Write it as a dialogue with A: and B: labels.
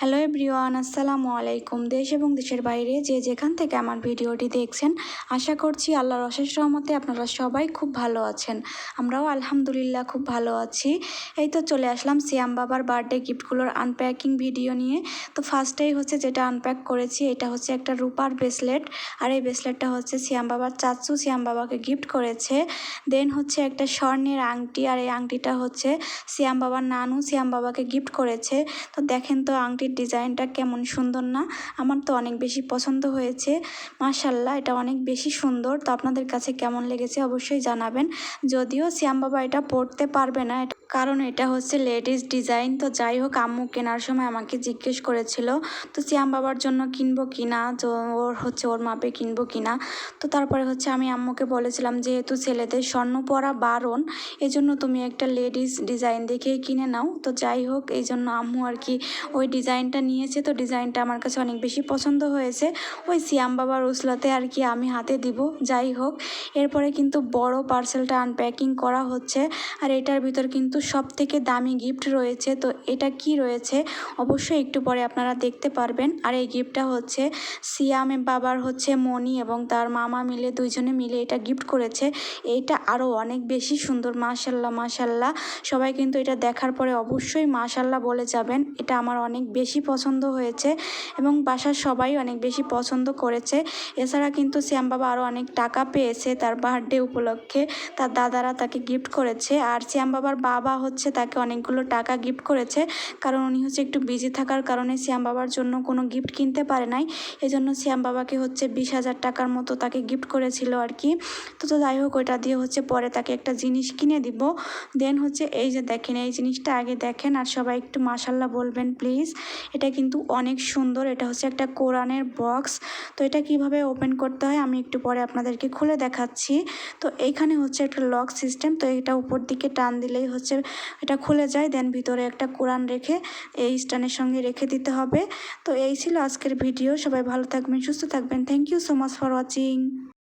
A: Hello everyone আসসালামু আলাইকুম দেশ এবং দেশের বাইরে যে যেখান থেকে আমার ভিডিওটি দেখছেন, আশা করছি আল্লাহর অশেষ রহমতে আপনারা সবাই খুব ভালো আছেন। আমরাও আলহামদুলিল্লাহ খুব ভালো আছি। এই তো চলে আসলাম সিয়াম বাবার বার্থডে গিফটগুলোর আনপ্যাকিং ভিডিও নিয়ে। তো ফার্স্টেই হচ্ছে যেটা আনপ্যাক করেছি, এটা হচ্ছে একটা রূপার ব্রেসলেট আর এই ব্রেসলেটটা হচ্ছে সিয়াম বাবার চাচু সিয়াম বাবাকে গিফট করেছে। দেন হচ্ছে একটা স্বর্ণের আংটি, আর এই আংটিটা হচ্ছে সিয়াম বাবার নানু সিয়াম বাবাকে গিফট করেছে। তো দেখেন তো আংটির ডিজাইনটা কেমন সুন্দর না, আমার তো অনেক বেশি পছন্দ হয়েছে। মাশাল্লাহ এটা অনেক বেশি সুন্দর। তো আপনাদের কাছে কেমন লেগেছে অবশ্যই জানাবেন। যদিও শ্যাম বাবা এটা পড়তে পারবে না কারণ এটা হচ্ছে লেডিস ডিজাইন। তো যাই হোক, আম্মু কেনার সময় আমাকে জিজ্ঞেস করেছিল, তো শ্যাম বাবার জন্য কিনবো কিনা তো ওর হচ্ছে, ওর মাপে কিনবো কিনা তো তারপরে হচ্ছে আমি আম্মুকে বলেছিলাম, যেহেতু ছেলেদের স্বর্ণ পরা বারণ, এজন্য তুমি একটা লেডিস ডিজাইন দেখেই কিনে নাও। তো যাই হোক এই জন্য আম্মু আর কি ওই ডিজাইনটা নিয়েছে, তো ডিজাইনটা আমার কাছে অনেক বেশি পছন্দ হয়েছে। ওই সিয়াম বাবার উসলাতে আর কি আমি হাতে দিব, যাই হোক। এরপরে কিন্তু বড় পার্সেলটা আনপ্যাকিং করা হচ্ছে, আর এটার ভিতর কিন্তু সব থেকে দামি গিফট রয়েছে, তো এটা কি রয়েছে অবশ্যই একটু পরে আপনারা দেখতে পারবেন। আর এই গিফটটা হচ্ছে সিয়াম বাবার হচ্ছে মনি এবং তার মামা মিলে দুইজনে মিলে এটা গিফট করেছে। এইটা আরও অনেক বেশি সুন্দর, মাশাল্লাহ মাশাল্লাহ। সবাই কিন্তু এটা দেখার পরে অবশ্যই মাশাল্লাহ বলে যাবেন, এটা আমার অনেক বেশি পছন্দ হয়েছে এবং বাসার সবাই অনেক বেশি পছন্দ করেছে। এছাড়া কিন্তু শ্যাম বাবা আরও অনেক টাকা পেয়েছে তার বার্থডে উপলক্ষে। তার দাদারা তাকে গিফট করেছে আর শ্যাম বাবার বাবা হচ্ছে তাকে অনেকগুলো টাকা গিফট করেছে। কারণ উনি হচ্ছে একটু বিজি থাকার কারণে শ্যাম বাবার জন্য কোনো গিফট কিনতে পারে নাই। এজন্য শ্যাম বাবাকে হচ্ছে বিশ হাজার টাকার মতো তাকে গিফট করেছিল আর কি। তো তো যাই হোক, ওইটা দিয়ে হচ্ছে পরে তাকে একটা জিনিস কিনে দিব। দেন হচ্ছে এই যে দেখেন, এই জিনিসটা আগে দেখেন আর সবাই একটু মাসাল্লাহ বলবেন প্লিজ এটা কিন্তু অনেক সুন্দর, এটা হচ্ছে একটা কোরআনের বক্স। তো এটা কীভাবে ওপেন করতে হয় আমি একটু পরে আপনাদেরকে খুলে দেখাচ্ছি। তো এইখানে হচ্ছে একটা লক সিস্টেম, তো এটা উপর দিকে টান দিলেই হচ্ছে এটা খুলে যায়, দেন ভিতরে একটা কোরআন রেখে, এই স্ট্যান্ডের সঙ্গে রেখে দিতে হবে। তো এই ছিল আজকের ভিডিও, সবাই ভালো থাকবেন, সুস্থ থাকবেন। Thank you so much for watching